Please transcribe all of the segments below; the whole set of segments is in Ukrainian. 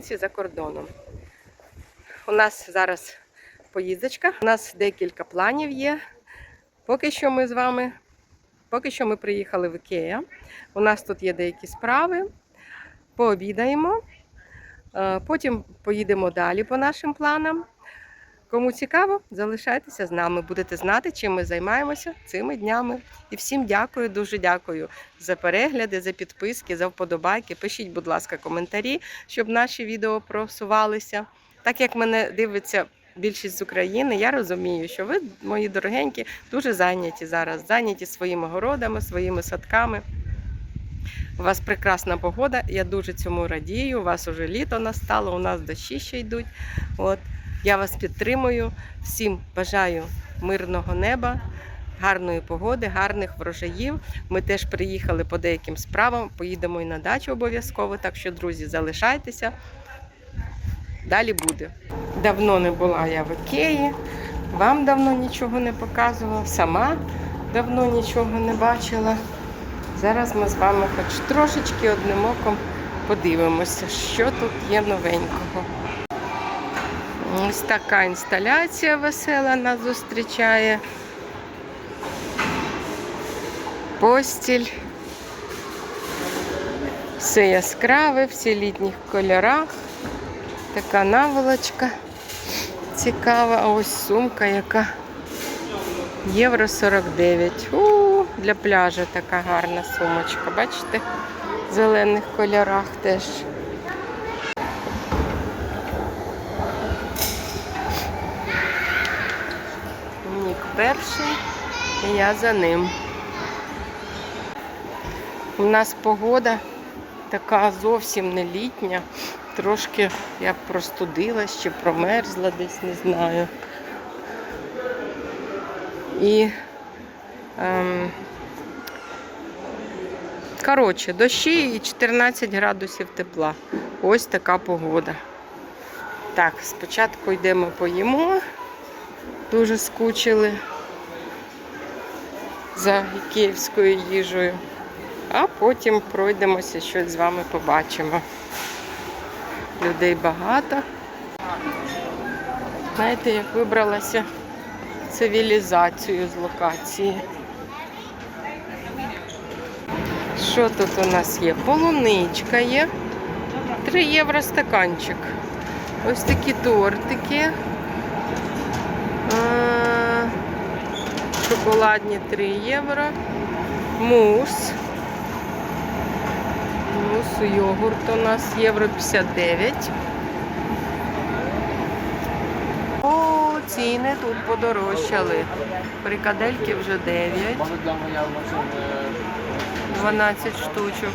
Єлена Холланд 5, українці за кордоном. У нас зараз поїздочка. У нас декілька планів є. Поки що ми з вами, поки що ми приїхали в Ікея. У нас тут є деякі справи. Пообідаємо. Е, Потім поїдемо далі по нашим планам. Кому цікаво, залишайтеся з нами. Будете знати, чим ми займаємося цими днями. І всім дякую, дуже дякую за перегляди, за підписки, за вподобайки. Пишіть, будь ласка, коментарі, щоб наші відео просувалися. Так як мене дивиться більшість з України, я розумію, що ви, мої дорогенькі, дуже зайняті зараз, зайняті своїми городами, своїми садками. У вас прекрасна погода, я дуже цьому радію. У вас уже літо настало, у нас дощі ще йдуть. От. Я вас підтримую. Всім бажаю мирного неба, гарної погоди, гарних врожаїв. Ми теж приїхали по деяким справам, поїдемо і на дачу обов'язково. Так що, друзі, залишайтеся. Далі буде. Давно не була я в Ікеї, вам давно нічого не показувала, сама давно нічого не бачила. Зараз ми з вами хоч трошечки одним оком подивимося, що тут є новенького. Ось така інсталяція весела нас зустрічає. Постіль. Все яскраве, всі літніх кольорах. Така наволочка цікава. А ось сумка, яка євро 49. У, для пляжу така гарна сумочка. Бачите? В зелених кольорах теж. Нік перший, і я за ним. У нас погода така зовсім не літня. Трошки я простудилась чи промерзла десь, не знаю. І ем, коротше, дощі і 14 градусів тепла. Ось така погода. Так, спочатку йдемо поїмо. Дуже скучили за київською їжею, а потім пройдемося, щось з вами побачимо. Людей багато. Знаєте, як вибралася цивілізацію з локації. Що тут у нас є? Полуничка є. 3 євро стаканчик. Ось такі тортики. Шоколадні 3 євро. Мус. Мус, йогурт у нас євро 59. О, ціни тут подорожчали. Прикадельки вже 9. 12 штучок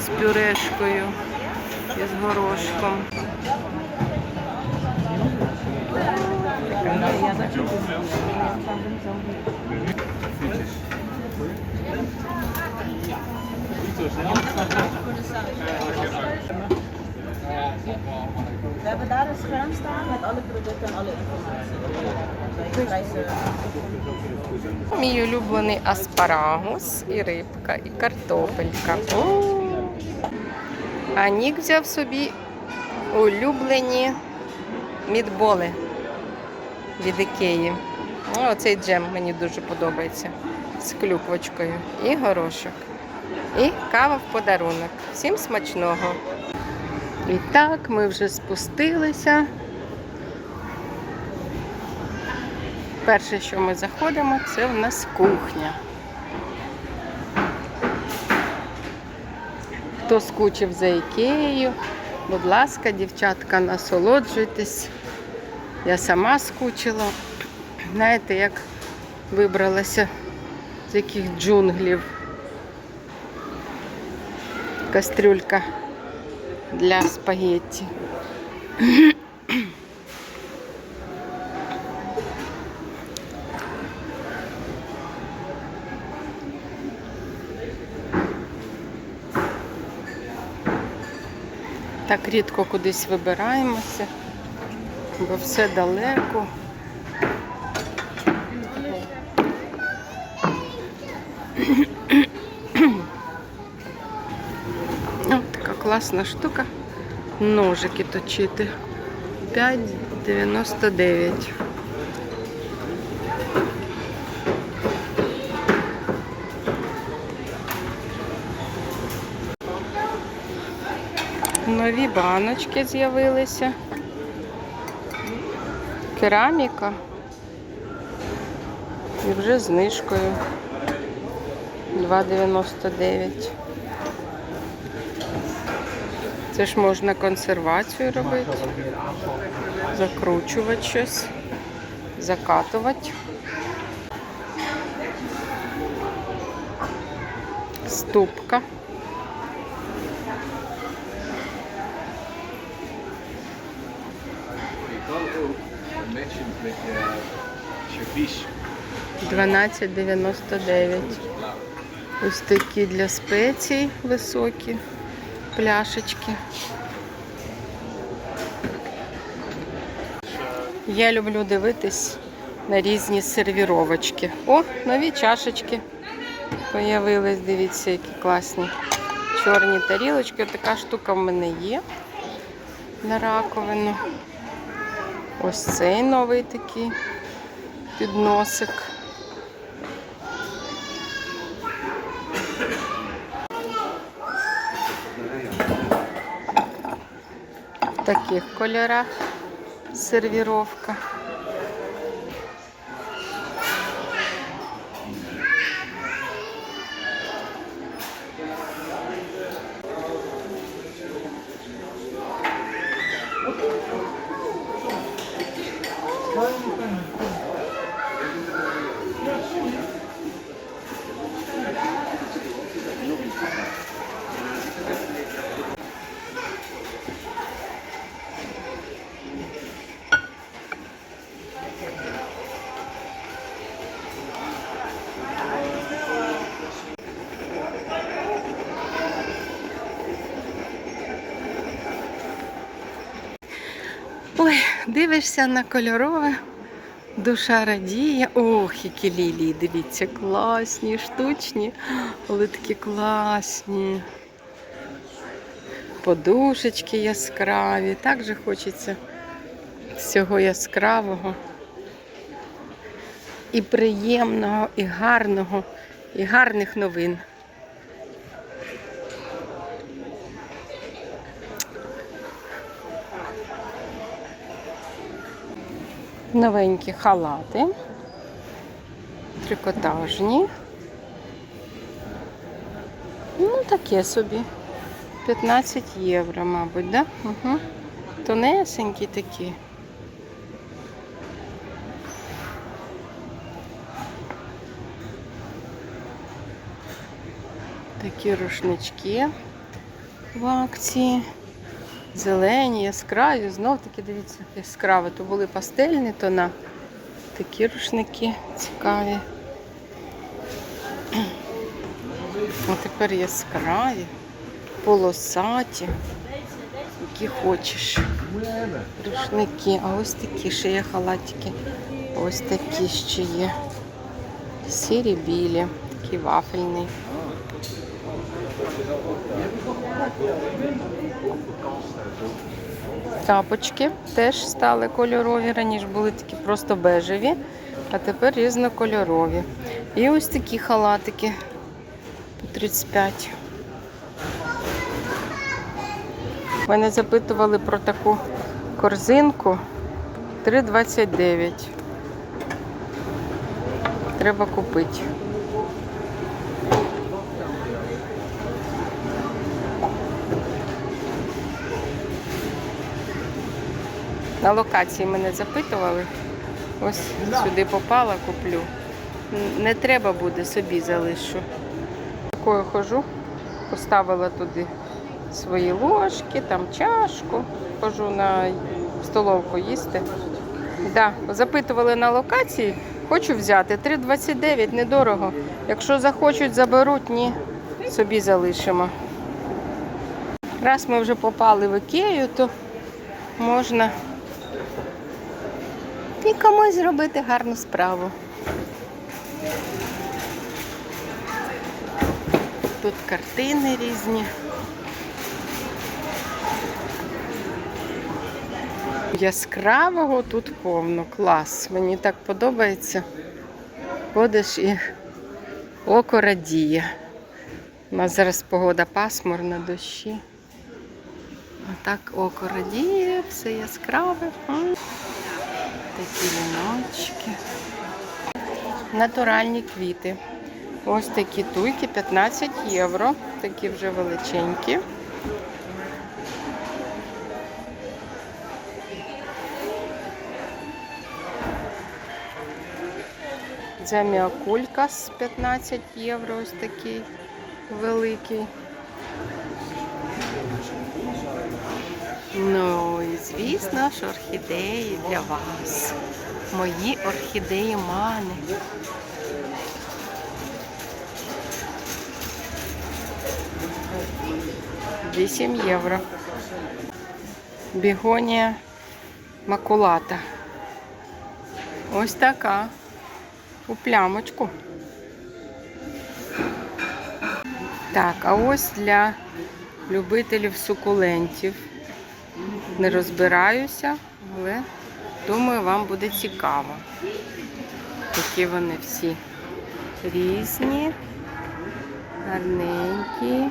з пюрешкою і з горошком. We hebben daar een scherm staan met alle producten en alle informatie. Мій улюблений аспарагус і рибка, і картопелька. А Нік взяв собі улюблені мідболи від Ікеї. О, Оцей джем мені дуже подобається. З клюквочкою і горошок. І кава в подарунок. Всім смачного. І так, ми вже спустилися. Перше, що ми заходимо, це в нас кухня. Хто скучив за ікеєю, будь ласка, дівчатка, насолоджуйтесь. Я сама скучила. Знаєте, як вибралася з яких джунглів. Кастрюлька для спагетті. Так рідко кудись вибираємося, бо все далеко. О, така класна штука. Ножики точити. 5,99. Нові баночки з'явилися. Кераміка. І вже знижкою 2,99. Це ж можна консервацію робити, закручувати щось, закатувати. Ступка. 12,99. Ось такі для спецій високі пляшечки. Я люблю дивитись на різні сервіровочки. О, нові чашечки появились. Дивіться, які класні чорні тарілочки. Така штука в мене є на раковину. Ось цей новий такий підносик. В таких кольорах сервіровка. Ой, дивишся на кольорове, душа радіє. Ох, які лілії, дивіться, класні, штучні, але такі класні. Подушечки яскраві. Так же хочеться всього яскравого. І приємного, і гарного, і гарних новин. Новенькі халати, трикотажні. Ну, таке собі. 15 євро, мабуть, да? Угу. Тонесенькі такі. Такі рушнички в акції. Зелені, яскраві, знов таки, дивіться, яскраві. То були пастельні тона. Такі рушники цікаві. А тепер яскраві, полосаті, які хочеш. Рушники. А ось такі ще є халатики. Ось такі ще є. Сірі білі, такий вафельний. Тапочки теж стали кольорові. Раніше були такі просто бежеві, а тепер різнокольорові. І ось такі халатики по 35. Мене запитували про таку корзинку 3,29. Треба купити. На локації мене запитували. Ось сюди попала, куплю. Не треба буде, собі залишу. Такою хожу, поставила туди свої ложки, там чашку. Хожу на столовку їсти. Да, запитували на локації, хочу взяти. 3,29 недорого. Якщо захочуть, заберуть, ні, собі залишимо. Раз ми вже попали в Ікею, то можна і комусь зробити гарну справу. Тут картини різні. Яскравого тут повно, клас. Мені так подобається. Ходиш і око радіє. У нас зараз погода пасмурна, дощі. Отак око радіє, все яскраве. Такі віночки. Натуральні квіти. Ось такі туйки 15 євро. Такі вже величенькі. Це міакулькас 15 євро, ось такий великий. Ну і звісно ж орхідеї для вас. Мої орхідеї мани. Вісім євро. Бігонія макулата. Ось така. У плямочку. Так, а ось для любителів сукулентів. Не розбираюся, але думаю, вам буде цікаво. Такі вони всі різні, гарненькі.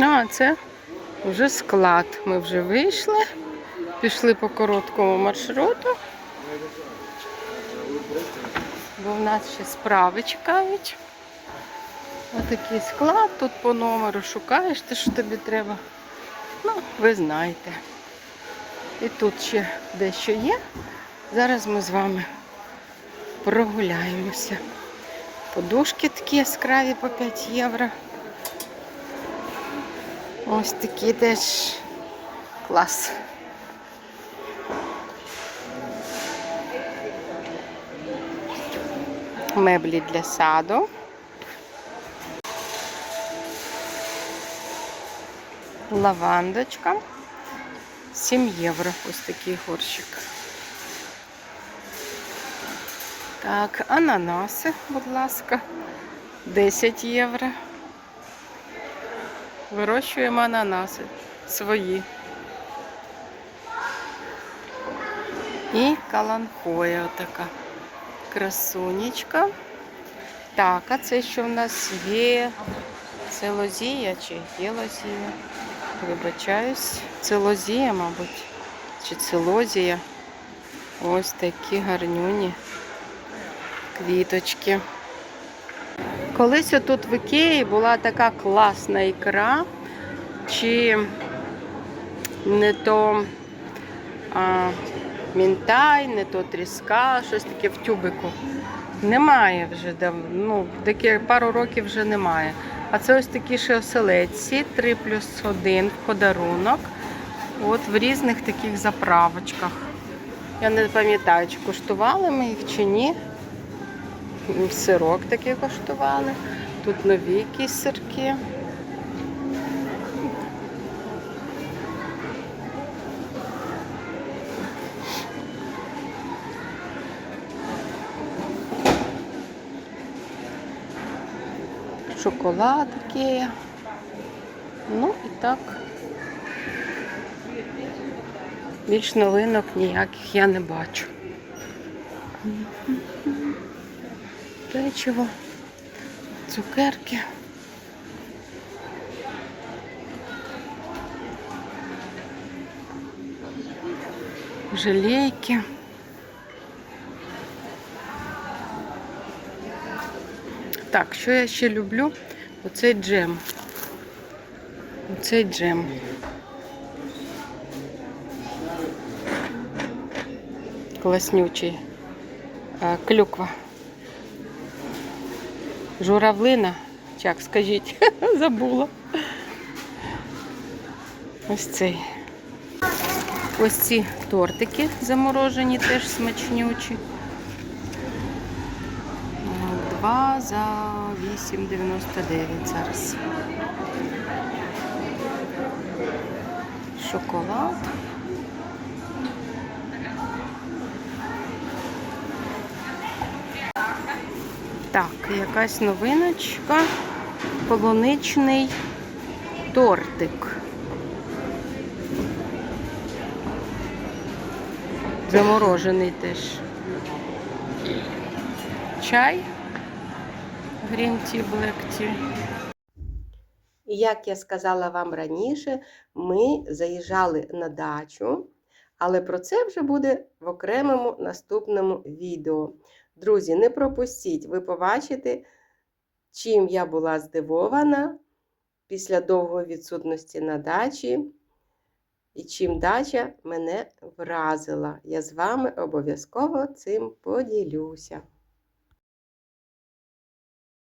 А, це вже склад. Ми вже вийшли, пішли по короткому маршруту. Бо в нас ще справи чекають. Отакий склад, тут по номеру шукаєш те, що тобі треба. Ну, ви знаєте. І тут ще дещо є. Зараз ми з вами прогуляємося. Подушки такі яскраві по 5 євро. Ось такі теж клас. Меблі для саду. Лавандочка. 7 євро. Ось такий горщик. Так, ананаси, будь ласка, 10 євро. Вирощуємо ананаси свої. І каланхоя отака красунечка. Так, а це що в нас є? Це лозія чи є лозія? Вибачаюсь. Це лозія, мабуть. Чи це лозія? Ось такі гарнюні квіточки. Колись отут в Ікеї була така класна ікра, чи не то а, мінтай, не то тріска, щось таке в тюбику. Немає вже ну, таке пару років вже немає. А це ось такі ще оселедці, 3 плюс 1 в подарунок. От в різних таких заправочках. Я не пам'ятаю, чи куштували ми їх чи ні. Сирок такий коштували. Тут нові якісь сирки. Шоколад такий. Ну і так. Більш новинок ніяких я не бачу. Печиво, цукерки. Желейки. Так, що я ще люблю? Оцей джем. Оцей джем. Класнючий. Клюква. Журавлина. Чак, скажіть, забула. Ось цей. Ось ці тортики заморожені, теж смачнючі. Два за 8,99 зараз. Шоколад. Так, якась новиночка. Полуничний тортик. Заморожений теж. Чай. Green tea, black tea. І як я сказала вам раніше, ми заїжджали на дачу, але про це вже буде в окремому наступному відео. Друзі, не пропустіть, ви побачите, чим я була здивована після довгої відсутності на дачі, і чим дача мене вразила. Я з вами обов'язково цим поділюся.